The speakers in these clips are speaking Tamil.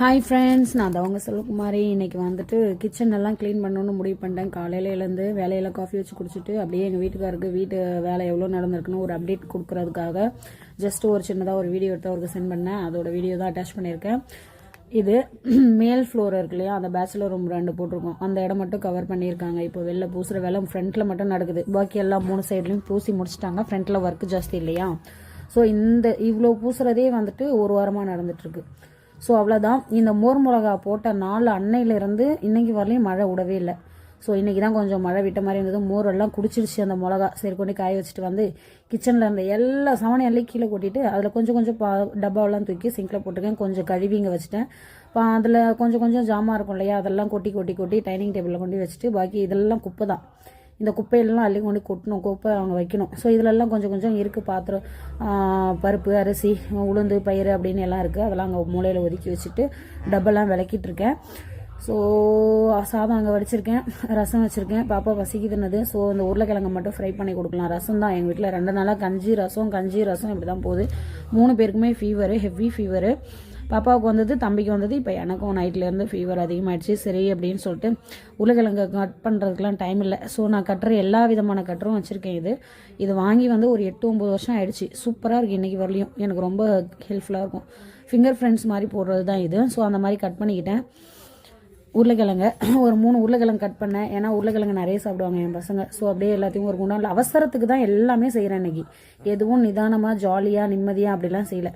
ஹாய் ஃப்ரெண்ட்ஸ் நான் தவங்க செல்வகுமாரி. இன்னைக்கு வந்துட்டு கிச்சன் எல்லாம் க்ளீன் பண்ணணும்னு முடிவு பண்ணிட்டேன். காலையிலேருந்து எழுந்து காஃபி வச்சு குடிச்சிட்டு அப்படியே எங்கள் வீட்டுக்காருக்கு வீட்டு வேலை எவ்வளோ நடந்திருக்குன்னு ஒரு அப்டேட் கொடுக்கறதுக்காக ஜஸ்ட் ஒரு சின்னதாக ஒரு வீடியோ எடுத்து அவருக்கு சென்ட் பண்ணேன். அதோட வீடியோ தான் அட்டாச் பண்ணியிருக்கேன். இது மேல் ஃப்ளோர் இருக்கு இல்லையா? அந்த பேச்சுலர் ரூம் ரெண்டு போட்டிருக்கோம். அந்த இடம் மட்டும் கவர் பண்ணியிருக்காங்க. இப்போ வெளில பூசுகிற வேலை ஃப்ரண்ட்டில் மட்டும் நடக்குது. பாக்கி எல்லாம் மூணு சைட்லையும் பூசி முடிச்சிட்டாங்க. ஃப்ரண்ட்டில் ஒர்க் ஜாஸ்தி இல்லையா? ஸோ இந்த இவ்வளோ பூசுறதே வந்துட்டு ஒரு வாரமாக நடந்துட்டுருக்கு ஸோ அவ்வளோதான் இந்த மோர் மிளகா போட்ட நாலு அன்னையிலேருந்து இன்னைக்கு வரலையும் மழை விடவே இல்லை. ஸோ இன்றைக்கி தான் கொஞ்சம் மழை விட்ட மாதிரி இருந்தது. மோர் எல்லாம் குடிச்சிருச்சு அந்த மிளகா. சரி கொண்டு காய வச்சுட்டு வந்து கிச்சனில் இருந்த எல்லா சவனையும் எல்லாம் கீழே கொட்டிட்டு அதில் கொஞ்சம் கொஞ்சம் பா டப்பாவெல்லாம் தூக்கி சிங்கில் போட்டுக்கேன். கொஞ்சம் கழுவிங்க வச்சுட்டேன். இப்போ அதில் கொஞ்சம் கொஞ்சம் ஜாமான் இருக்கும் இல்லையா? அதெல்லாம் கொட்டி கொட்டி கொட்டி டைனிங் டேபிளில் கொண்டு வச்சுட்டு பாக்கி இதெல்லாம் குப்பை தான். இந்த குப்பையெல்லாம் அள்ளி கொண்டு கொட்டணும் குப்பை அவங்க வைக்கணும். ஸோ இதிலெல்லாம் கொஞ்சம் கொஞ்சம் இருக்குது பாத்திரம். பருப்பு அரிசி உளுந்து பயிறு அப்படின்னு எல்லாம் இருக்குது அதெல்லாம் அங்கே மூலையில் ஒதுக்கி வச்சுட்டு டப்பெல்லாம் விளக்கிட்டு இருக்கேன். ஸோ சாதம் அங்கே வடிச்சிருக்கேன் ரசம் வச்சுருக்கேன். பாப்பா பசிக்குதுன்னது. ஸோ இந்த உருளைக்கிழங்கு மட்டும் ஃப்ரை பண்ணி கொடுக்கலாம். ரசம் தான் எங்கள் வீட்டில் ரெண்டு நாளாக கஞ்சி ரசம் கஞ்சி ரசம் இப்படி தான் போகுது. மூணு பேருக்குமே ஃபீவரு ஹெவி ஃபீவரு பாப்பாவுக்கு வந்தது தம்பிக்கு வந்தது இப்போ எனக்கும் நைட்லேருந்து ஃபீவர் அதிகமாகிடுச்சு சரி அப்படின்னு சொல்லிட்டு உருளைக்கிழங்கு கட் பண்ணுறதுக்குலாம் டைம் இல்லை. ஸோ நான் கட்டுற எல்லா விதமான கட்டரும் வச்சுருக்கேன் இது. இது வாங்கி வந்து ஒரு எட்டு ஒம்பது வருஷம் ஆயிடுச்சு. சூப்பராக இருக்குது இன்றைக்கி வரலையும். எனக்கு ரொம்ப ஹெல்ப்ஃபுல்லாக இருக்கும். ஃபிங்கர் ஃப்ரெண்ட்ஸ் மாதிரி போடுறது தான் இது. ஸோ அந்த மாதிரி கட் பண்ணிக்கிட்டேன். உருளைக்கிழங்க. ஒரு மூணு உருளைக்கிழங்கு கட் பண்ணேன். ஏன்னா உருளைக்கிழங்கு நிறைய சாப்பிடுவாங்க என் பசங்க. ஸோ அப்படியே எல்லாத்தையும் ஒரு குண்டால் அவசரத்துக்கு தான் எல்லாமே செய்கிறேன் இன்னைக்கு. எதுவும் நிதானமாக ஜாலியாக நிம்மதியாக அப்படிலாம் செய்யலை.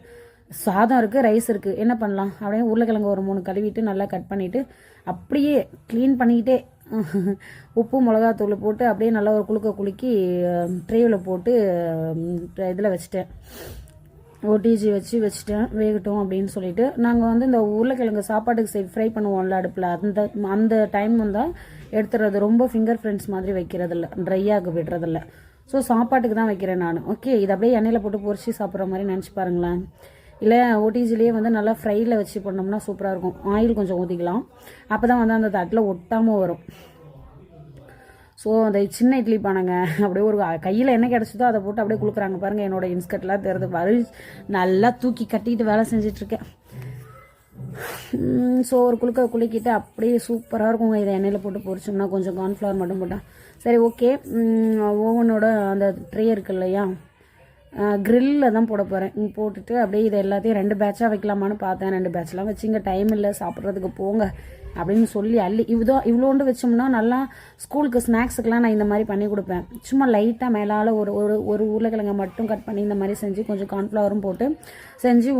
சாதம் இருக்குது ரைஸ் இருக்குது என்ன பண்ணலாம்? அப்படியே உருளைக்கிழங்கு ஒரு மூணு கழுவிட்டு நல்லா கட் பண்ணிவிட்டு அப்படியே க்ளீன் பண்ணிக்கிட்டே உப்பு மிளகாத்தூள் போட்டு அப்படியே நல்லா ஒரு குலுக்க குலுக்கி ட்ரேவில் போட்டு இதில் வச்சுட்டேன். ஓடிஜி வச்சு வச்சுட்டேன். வேகட்டும் அப்படின்னு சொல்லிட்டு. நாங்கள் வந்து இந்த உருளைக்கிழங்கு சாப்பாட்டுக்கு சரி ஃப்ரை பண்ணுவோம்ல அடுப்பில். அந்த அந்த டைம் வந்தால் எடுத்துறது ரொம்ப ஃபிங்கர் ஃப்ரெண்ட்ஸ் மாதிரி வைக்கிறதில்ல. ட்ரையாக விடுறதில்ல. ஸோ சாப்பாட்டுக்கு தான் வைக்கிறேன் நான். ஓகே இது அப்படியே எண்ணெயில் போட்டு பொரிச்சு சாப்பிட்ற மாதிரி நினச்சி பாருங்களேன். இல்லை ஓடிஜிலேயே வந்து நல்லா ஃப்ரையில் வச்சு பண்ணோம்னா சூப்பராக இருக்கும். ஆயில் கொஞ்சம் ஊற்றிக்கலாம் அப்போ தான் வந்து அந்த தட்டில் ஒட்டாமல் வரும். ஸோ அந்த சின்ன இட்லி பானைங்க அப்படியே ஒரு கையில் என்ன கிடச்சதோ அதை போட்டு அப்படியே கொடுக்குறாங்க பாருங்கள் என்னோட இன்ஸ்கர்ட்லாம் தெரிது வரி நல்லா தூக்கி கட்டிக்கிட்டு வேலை செஞ்சிட்ருக்கேன். ஸோ ஒரு குளுக்க குலுக்கிட்டு அப்படியே சூப்பராக இருக்குங்க. இதை எண்ணெயில் போட்டு பொரிச்சோம்னா கொஞ்சம் கார்ன்ஃப்ளவர் மட்டும் போட்டால் சரி ஓகே ஓவனோட அந்த ட்ரே இருக்கு இல்லையா? க்ரில்லில் தான் போட போகிறேன் போட்டுட்டு அப்படியே இதை எல்லாத்தையும் ரெண்டு பேட்சாக வைக்கலாமான்னு பார்த்தேன். ரெண்டு பேட்ச்லாம் வச்சு இங்கே டைம் இல்லை சாப்பிட்றதுக்கு போங்க அப்படின்னு சொல்லி அள்ளி. இவ்வளோ இவ்வளோண்டு வச்சோம்னா நல்லா ஸ்கூலுக்கு ஸ்நாக்ஸுக்கெலாம் நான் இந்த மாதிரி பண்ணி கொடுப்பேன். சும்மா லைட்டாக மேலால் ஒரு ஒரு ஒரு உருளைக்கிழங்கை மட்டும் கட் பண்ணி இந்த மாதிரி செஞ்சு கொஞ்சம் கார்ன்ஃப்ளவரும் போட்டு செஞ்சு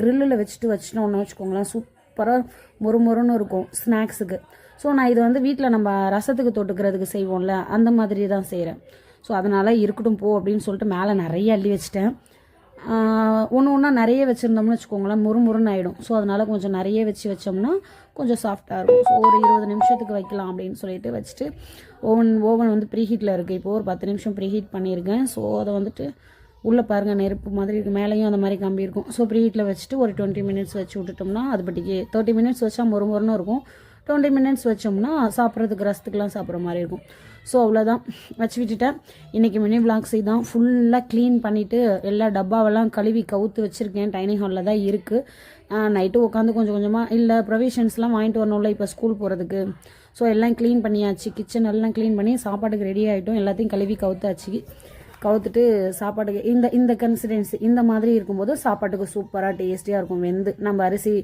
க்ரில்லில் வச்சுட்டு வச்சுட்டோம்னு வச்சுக்கோங்களேன். சூப்பராக மொறு மொறுன்னு இருக்கும் ஸ்நாக்ஸுக்கு ஸோ நான் இது வந்து வீட்டில் நம்ம ரசத்துக்கு தொட்டுக்கிறதுக்கு செய்வோம்ல அந்த மாதிரி தான் செய்கிறேன் ஸோ அதனால் இருக்கட்டும் போ அப்படின்னு சொல்லிட்டு மேலே நிறைய அள்ளி வச்சுட்டேன். ஒன்று ஒன்றா நிறைய வச்சுருந்தோம்னு வச்சுக்கோங்களேன் முறுமுறுன்னு ஆகிடும் ஸோ அதனால் கொஞ்சம் நிறைய வச்சு வச்சோம்னா கொஞ்சம் சாஃப்டாக இருக்கும். ஸோ ஒரு இருபது நிமிஷத்துக்கு வைக்கலாம் அப்படின்னு சொல்லிட்டு வச்சுட்டு ஓவன் ஓவன் வந்து ப்ரீஹீட்டில் இருக்குது இப்போது ஒரு பத்து நிமிஷம் ப்ரீஹீட் பண்ணியிருக்கேன். ஸோ அதை வந்துட்டு உள்ளே பாருங்கள் நெருப்பு மாதிரி இருக்குது மேலேயும் அந்த மாதிரி கம்பி இருக்கும். ஸோ ப்ரீஹீட்டில் வச்சுட்டு ஒரு டுவெண்ட்டி மினிட்ஸ் வச்சு விட்டுட்டோம்னா அது பட்டிக்கு தேர்ட்டி மினிட்ஸ் வச்சா மொறு மொறுன்னு இருக்கும். டுவெண்ட்டி மினிட்ஸ் வச்சோம்னா சாப்பிட்றதுக்கு ரசத்துக்கெலாம் சாப்பிட்ற மாதிரி இருக்கும். ஸோ அவ்வளோதான் வச்சு விட்டுட்டேன். இன்றைக்கி மினி விளாக்ஸை தான் ஃபுல்லாக க்ளீன் பண்ணிவிட்டு எல்லா டப்பாவெல்லாம் கழுவி கவுத்து வச்சுருக்கேன். டைனிங் ஹாலில் தான் இருக்குது நைட்டு உட்காந்து கொஞ்சம் கொஞ்சமாக இல்லை ப்ரொவிஷன்ஸ்லாம் வாங்கிட்டு வரணும்ல இப்போ ஸ்கூல் போகிறதுக்கு ஸோ எல்லாம் க்ளீன் பண்ணியாச்சு. கிச்சன் எல்லாம் க்ளீன் பண்ணி சாப்பாட்டுக்கு ரெடி ஆகிட்டோம் எல்லாத்தையும் கழுவி கவுத்தாச்சு. கவுத்துட்டு சாப்பாட்டுக்கு இந்த இந்த கன்சிடென்சி இந்த மாதிரி இருக்கும்போது சாப்பாட்டுக்கு சூப்பராக டேஸ்டியாக இருக்கும். வெந்து நம்ம அரிசி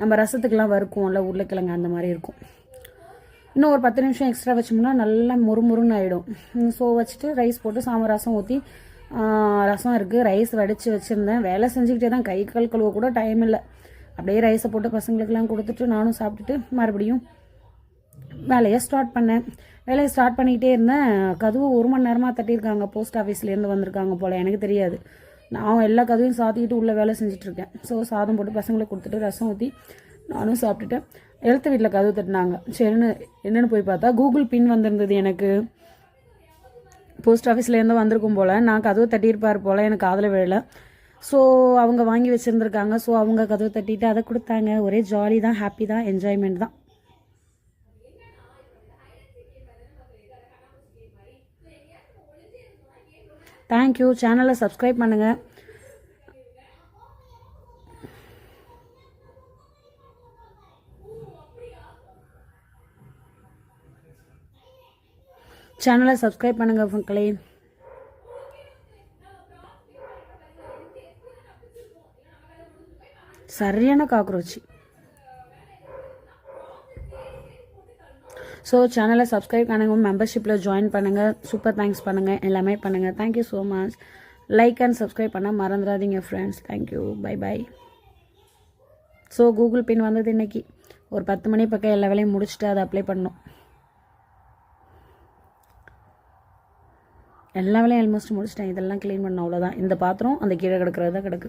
நம்ம ரசத்துக்கெலாம் வறுக்கும்ல உருளைக்கிழங்கு அந்த மாதிரி இருக்கும். இன்னும் ஒரு பத்து நிமிஷம் எக்ஸ்ட்ரா வச்சோம்னா நல்லா முறுமுறுன்னு ஆகிடும் ஸோ வச்சுட்டு ரைஸ் போட்டு சாம்பார் ரசம் ஊற்றி ரசம் இருக்குது ரைஸ் வடித்து வச்சுருந்தேன். வேலை செஞ்சுக்கிட்டே தான் கை கால் கழுவ கூட டைம் இல்லை. அப்படியே ரைஸை போட்டு பசங்களுக்கெல்லாம் கொடுத்துட்டு நானும் சாப்பிட்டுட்டு மறுபடியும் வேலையை ஸ்டார்ட் பண்ணேன். வேலையை ஸ்டார்ட் பண்ணிக்கிட்டே இருந்தேன். கதவு ஒரு மணி நேரமாக தட்டியிருக்காங்க. போஸ்ட் ஆஃபீஸ்லேருந்து வந்திருக்காங்க போல். எனக்கு தெரியாது. நான் எல்லா கதவையும் சாத்திக்கிட்டு உள்ளே வேலை செஞ்சிட்ருக்கேன் ஸோ சாதம் போட்டு பசங்களுக்கு கொடுத்துட்டு ரசம் ஊற்றி நானும் சாப்பிட்டுட்டேன். எழுத்து வீட்டில் கதவு தட்டினாங்க. சரின்னு என்னென்னு போய் பார்த்தா கூகுள் பின் வந்திருந்தது எனக்கு. போஸ்ட் ஆஃபீஸ்லேருந்து வந்திருக்கும் போல். நான் கதவு தட்டியிருப்பார் போல். எனக்கு காதில் விழலை. ஸோ அவங்க வாங்கி வச்சுருந்துருக்காங்க. ஸோ அவங்க கதவு தட்டிட்டு அதை கொடுத்தாங்க. ஒரே ஜாலி தான் ஹாப்பி தான் என்ஜாய்மெண்ட் தான். தேங்க்யூ சேனலை சப்ஸ்கிரைப் பண்ணுங்கள் சேனலை சப்ஸ்கிரைப் பண்ணுங்கள் மக்களே. சரியான காக்ரோச்சு ஸோ சேனலை சப்ஸ்கிரைப் பண்ணுங்க மெம்பர்ஷிப்பில் ஜாயின் பண்ணுங்கள் சூப்பர் தேங்க்ஸ் பண்ணுங்கள் எல்லாமே பண்ணுங்கள் thank you so much like and subscribe பண்ண மறந்துடாதீங்க friends thank you bye bye so Google பின் வந்தது இன்னைக்கு. ஒரு பத்து மணி பக்கம் எல்லா வேலையும் முடிச்சுட்டு அதை அப்ளை பண்ணோம் எல்லா வேலையும் ஆல்மோஸ்ட் முடிச்சிட்டேன். இதெல்லாம் க்ளீன் பண்ண அவ்வளோதான் இந்த பாத்திரம் அந்த கீழே கிடக்கிறது தான் கிடக்கு.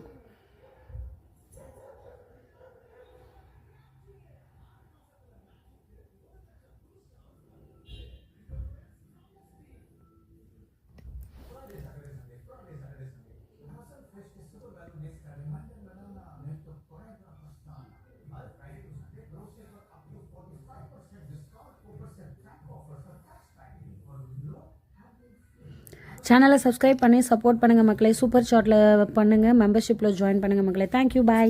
சேனலை சப்ஸ்கிரைப் பண்ணி சப்போர்ட் பண்ணுங்கள் மக்களே. சூப்பர் சாட்டில் பண்ணுங்கள் மெம்பர்ஷிப்பில் ஜாயின் பண்ணுங்கள் மக்களே. Thank you bye